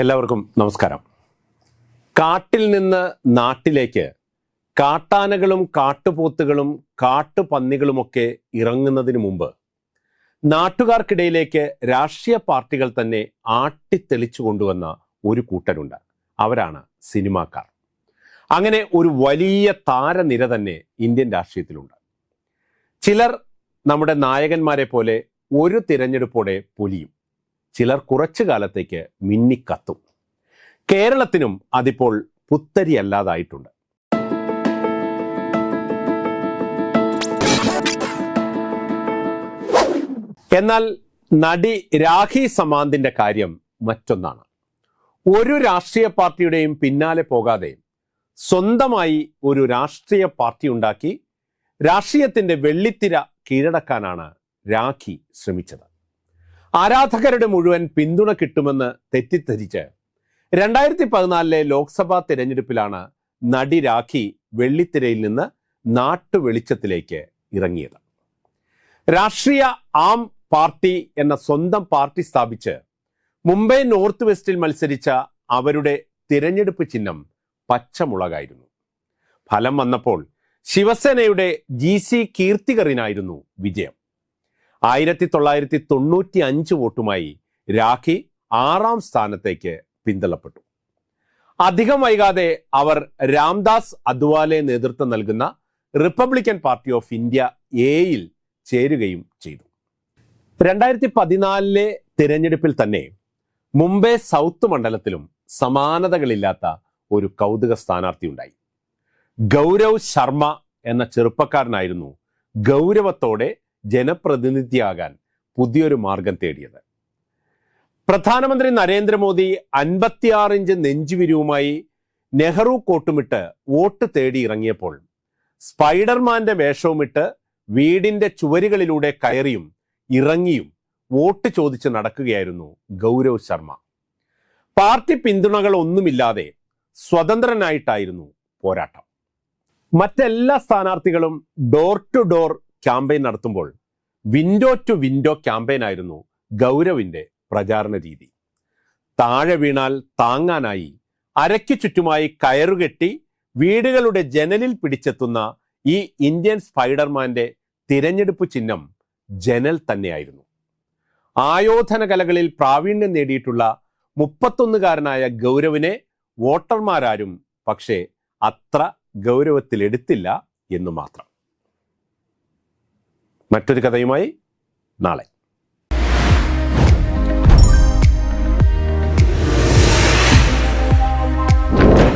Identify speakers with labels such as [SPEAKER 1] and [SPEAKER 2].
[SPEAKER 1] എല്ലാവർക്കും നമസ്കാരം. കാട്ടിൽ നിന്ന് നാട്ടിലേക്ക് കാട്ടാനകളും കാട്ടുപോത്തുകളും കാട്ടുപന്നികളുമൊക്കെ ഇറങ്ങുന്നതിന് മുമ്പ് നാട്ടുകാർക്കിടയിലേക്ക് രാഷ്ട്രീയ പാർട്ടികൾ തന്നെ ആട്ടിത്തെളിച്ചു കൊണ്ടുവന്ന ഒരു കൂട്ടരുണ്ട്. അവരാണ് സിനിമാക്കാർ. അങ്ങനെ ഒരു വലിയ താരനിര തന്നെ ഇന്ത്യൻ രാഷ്ട്രീയത്തിലുണ്ട്. ചിലർ നമ്മുടെ നായകന്മാരെ പോലെ ഒരു തിരഞ്ഞെടുപ്പോടെ പൊലിയും. ചിലർ കുറച്ചു കാലത്തേക്ക് മിന്നിക്കത്തും. കേരളത്തിനും അതിപ്പോൾ പുത്തരി അല്ലാതായിട്ടുണ്ട് എന്നാൽ നടി രാഖി സമാന്തിന്റെ കാര്യം മറ്റൊന്നാണ്. ഒരു രാഷ്ട്രീയ പാർട്ടിയുടെയും പിന്നാലെ പോകാതെ സ്വന്തമായി ഒരു രാഷ്ട്രീയ പാർട്ടി ഉണ്ടാക്കി രാഷ്ട്രീയത്തിന്റെ വെള്ളിത്തിര കീഴടക്കാനാണ് രാഖി ശ്രമിച്ചത്. ആരാധകരുടെ മുഴുവൻ പിന്തുണ കിട്ടുമെന്ന് തെറ്റിദ്ധരിച്ച് രണ്ടായിരത്തി പതിനാലിലെ ലോക്സഭാ തിരഞ്ഞെടുപ്പിലാണ് നടി രാഖി വെള്ളിത്തിരയിൽ നിന്ന് നാട്ടു വെളിച്ചത്തിലേക്ക് ഇറങ്ങിയത്. രാഷ്ട്രീയ ആം പാർട്ടി എന്ന സ്വന്തം പാർട്ടി സ്ഥാപിച്ച് മുംബൈ നോർത്ത് വെസ്റ്റിൽ മത്സരിച്ച അവരുടെ തിരഞ്ഞെടുപ്പ് ചിഹ്നം പച്ചമുളകായിരുന്നു. ഫലം വന്നപ്പോൾ ശിവസേനയുടെ ജി സി കീർത്തികറിനായിരുന്നു വിജയം. ആയിരത്തി തൊള്ളായിരത്തി തൊണ്ണൂറ്റി അഞ്ച് വോട്ടുമായി രാഖി ആറാം സ്ഥാനത്തേക്ക് പിന്തള്ളപ്പെട്ടു. അധികം വൈകാതെ അവർ രാംദാസ് അദ്വാലെ നേതൃത്വം നൽകുന്ന റിപ്പബ്ലിക്കൻ പാർട്ടി ഓഫ് ഇന്ത്യ എയിൽ ചേരുകയും ചെയ്തു. രണ്ടായിരത്തി പതിനാലിലെ തിരഞ്ഞെടുപ്പിൽ തന്നെ മുംബൈ സൗത്ത് മണ്ഡലത്തിലും സമാനതകളില്ലാത്ത ഒരു കൗതുക സ്ഥാനാർത്ഥി ഉണ്ടായി. ഗൗരവ് ശർമ്മ എന്ന ചെറുപ്പക്കാരനായിരുന്നു ഗൗരവത്തോടെ ജനപ്രതിനിധിയാകാൻ പുതിയൊരു മാർഗം തേടിയത്. പ്രധാനമന്ത്രി നരേന്ദ്രമോദി അൻപത്തിയാറിഞ്ച് നെഞ്ചുവിരിവുമായി നെഹ്റു കോട്ടുമിട്ട് വോട്ട് തേടി ഇറങ്ങിയപ്പോൾ സ്പൈഡർമാന്റെ വേഷവുമിട്ട് വീടിന്റെ ചുവരുകളിലൂടെ കയറിയും ഇറങ്ങിയും വോട്ട് ചോദിച്ച് നടക്കുകയായിരുന്നു ഗൗരവ് ശർമ്മ. പാർട്ടി പിന്തുണകൾ ഒന്നുമില്ലാതെ സ്വതന്ത്രനായിട്ടായിരുന്നു പോരാട്ടം. മറ്റെല്ലാ സ്ഥാനാർത്ഥികളും ഡോർ ടു ഡോർ ക്യാമ്പയിൻ നടത്തുമ്പോൾ വിൻഡോ ടു വിൻഡോ ക്യാമ്പയിൻ ആയിരുന്നു ഗൗരവിന്റെ പ്രചാരണ രീതി. താഴെ വീണാൽ താങ്ങാനായി അരയ്ക്ക് ചുറ്റുമായി കയറുകെട്ടി വീടുകളുടെ ജനലിൽ പിടിച്ചെത്തുന്ന ഈ ഇന്ത്യൻ സ്പൈഡർമാന്റെ തിരഞ്ഞെടുപ്പ് ചിഹ്നം ജനൽ തന്നെയായിരുന്നു. ആയോധന കലകളിൽ പ്രാവീണ്യം നേടിയിട്ടുള്ള മുപ്പത്തൊന്നുകാരനായ ഗൗരവിനെ വോട്ടർമാരാരും പക്ഷേ അത്ര ഗൗരവത്തിലെടുത്തില്ല എന്ന് മാത്രം. മറ്റൊരു കഥയുമായി നാളെ.